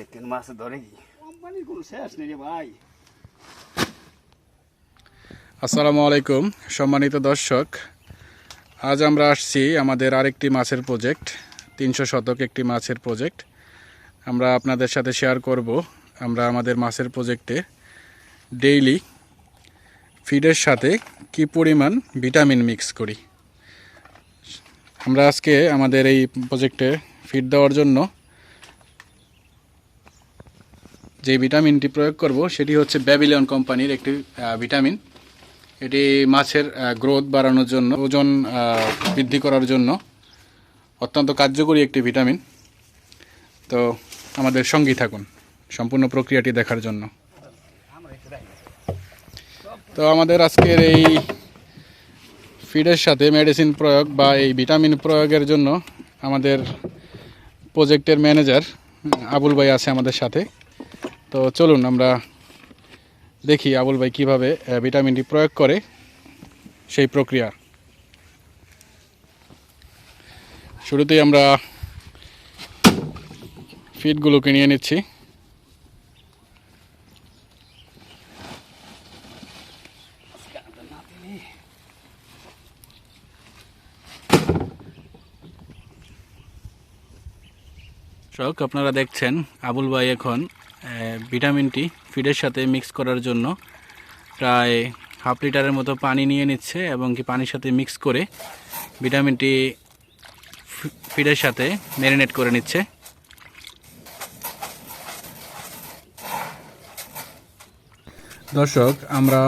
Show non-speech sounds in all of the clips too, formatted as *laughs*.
দেখেন মাছ ধরে কি কোম্পানির কোনো শেষ নেই রে ভাই। আসসালামু আলাইকুম সম্মানিত দর্শক। আজ আমরা আসছি আমাদের আরেকটি মাছের প্রজেক্ট তিনশো শতক একটি মাছের প্রজেক্ট। আমরা আপনাদের সাথে শেয়ার করব আমরা আমাদের মাছের প্রজেক্টে ডেইলি ফিডের সাথে কি পরিমাণ ভিটামিন মিক্স করি। আমরা আজকে আমাদের এই প্রজেক্টে ফিড দেওয়ার জন্য যে ভিটামিনটি প্রয়োগ করব, সেটি হচ্ছে ব্যাবিলিয়ন কোম্পানির একটি ভিটামিন। এটি মাছের গ্রোথ বাড়ানোর জন্য, ওজন বৃদ্ধি করার জন্য অত্যন্ত কার্যকরী একটি ভিটামিন। তো আমাদের সঙ্গী থাকুন, সম্পূর্ণ প্রক্রিয়াটি দেখার জন্য। তো আমাদের আজকের এই ফিডের সাথে মেডিসিন প্রয়োগ বা এই ভিটামিন প্রয়োগের জন্য আমাদের প্রজেক্টের ম্যানেজার আবুল ভাই আছে আমাদের সাথে। তো চলুন, আমরা দেখি আবুল ভাই কীভাবে ভিটামিন ডি প্রয়োগ করে সেই প্রক্রিয়া। শুরুতেই আমরা ফিডগুলোকে নিয়ে নিচ্ছি। আপনারা দেখছেন আবুল ভাই এখন ভিটামিনটি ফিডের সাথে মিক্স করার জন্য প্রায় হাফ লিটারের মতো পানি নিয়ে নিচ্ছে এবং কি পানির সাথে মিক্স করে ভিটামিনটি ফিডের সাথে ম্যারিনেট করে নিচ্ছে। দর্শক, আমরা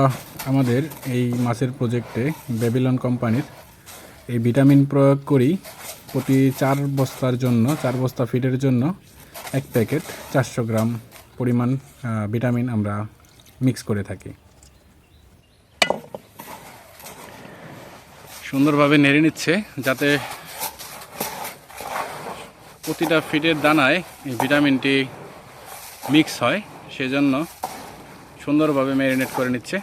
আমাদের এই মাছের প্রজেক্টে বেবিলন কোম্পানির এই ভিটামিন প্রয়োগ করি প্রতি চার বস্তার জন্য, চার বস্তা ফিডের জন্য এক প্যাকেট চারশো গ্রাম পরিমাণ ভিটামিন আমরা মিক্স করে থাকি। সুন্দরভাবে নেড়ে নিচ্ছে যাতে প্রতিটা ফিডের দানায় এই ভিটামিনটি মিক্স হয়, সেজন্য সুন্দরভাবে ম্যারিনেট করে নিচ্ছে।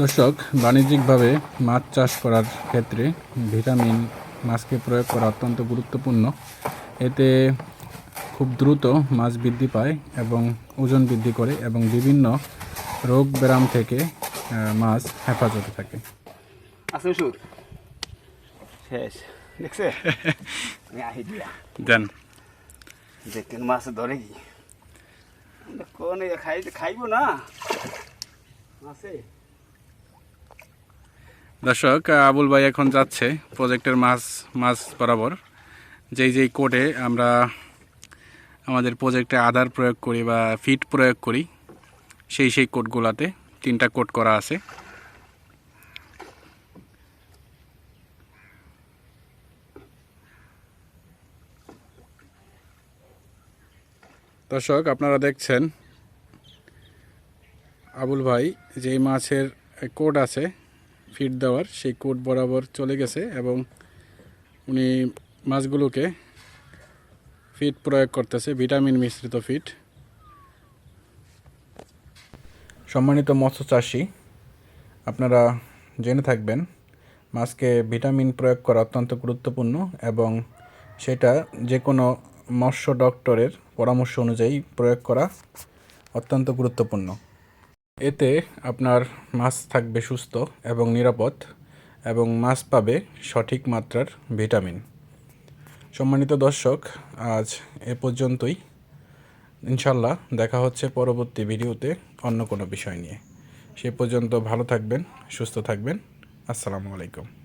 দর্শক, বাণিজ্যিকভাবে মাছ চাষ করার ক্ষেত্রে ভিটামিন মাছকে প্রয়োগ করা অত্যন্ত গুরুত্বপূর্ণ। এতে খুব দ্রুত মাছ বৃদ্ধি পায় এবং ওজন বৃদ্ধি করে এবং বিভিন্ন রোগ ব্যায়াম থেকে মাছ হেফাজতে থাকে। আসুন সুর শেষ। দেখছে? *laughs* দেন। দেখেন মাছ ধরে কি? কোন খাই খাইব না? আছে দর্শক আবুল ভাই এখন যাচ্ছে প্রজেক্টের মাছ মাছ বরাবর। যেই যেই কোডে আমরা আমাদের প্রজেক্টে আধার প্রয়োগ করি বা ফিট প্রয়োগ করি, সেই সেই কোডগুলাতে তিনটা কোড করা আছে। দর্শক, আপনারা দেখছেন আবুল ভাই যেই মাছের কোড আছে ফিড দেওয়ার, সেই কোড বরাবর চলে গেছে এবং উনি মাছগুলোকে ফিড প্রয়োগ করতেছে, ভিটামিন মিশ্রিত ফিড সম্মানিত মৎস্য চাষি আপনারা জেনে থাকবেন, মাছকে ভিটামিন প্রয়োগ করা অত্যন্ত গুরুত্বপূর্ণ এবং সেটা যে কোনো মৎস্য ডক্টরের পরামর্শ অনুযায়ী প্রয়োগ করা অত্যন্ত গুরুত্বপূর্ণ। এতে আপনার মাছ থাকবে সুস্থ এবং নিরাপদ এবং মাছ পাবে সঠিক মাত্রার ভিটামিন। সম্মানিত দর্শক, আজ এ পর্যন্তই। ইনশাল্লাহ দেখা হচ্ছে পরবর্তী ভিডিওতে অন্য কোনো বিষয় নিয়ে। সে পর্যন্ত ভালো থাকবেন, সুস্থ থাকবেন। আসসালামু আলাইকুম।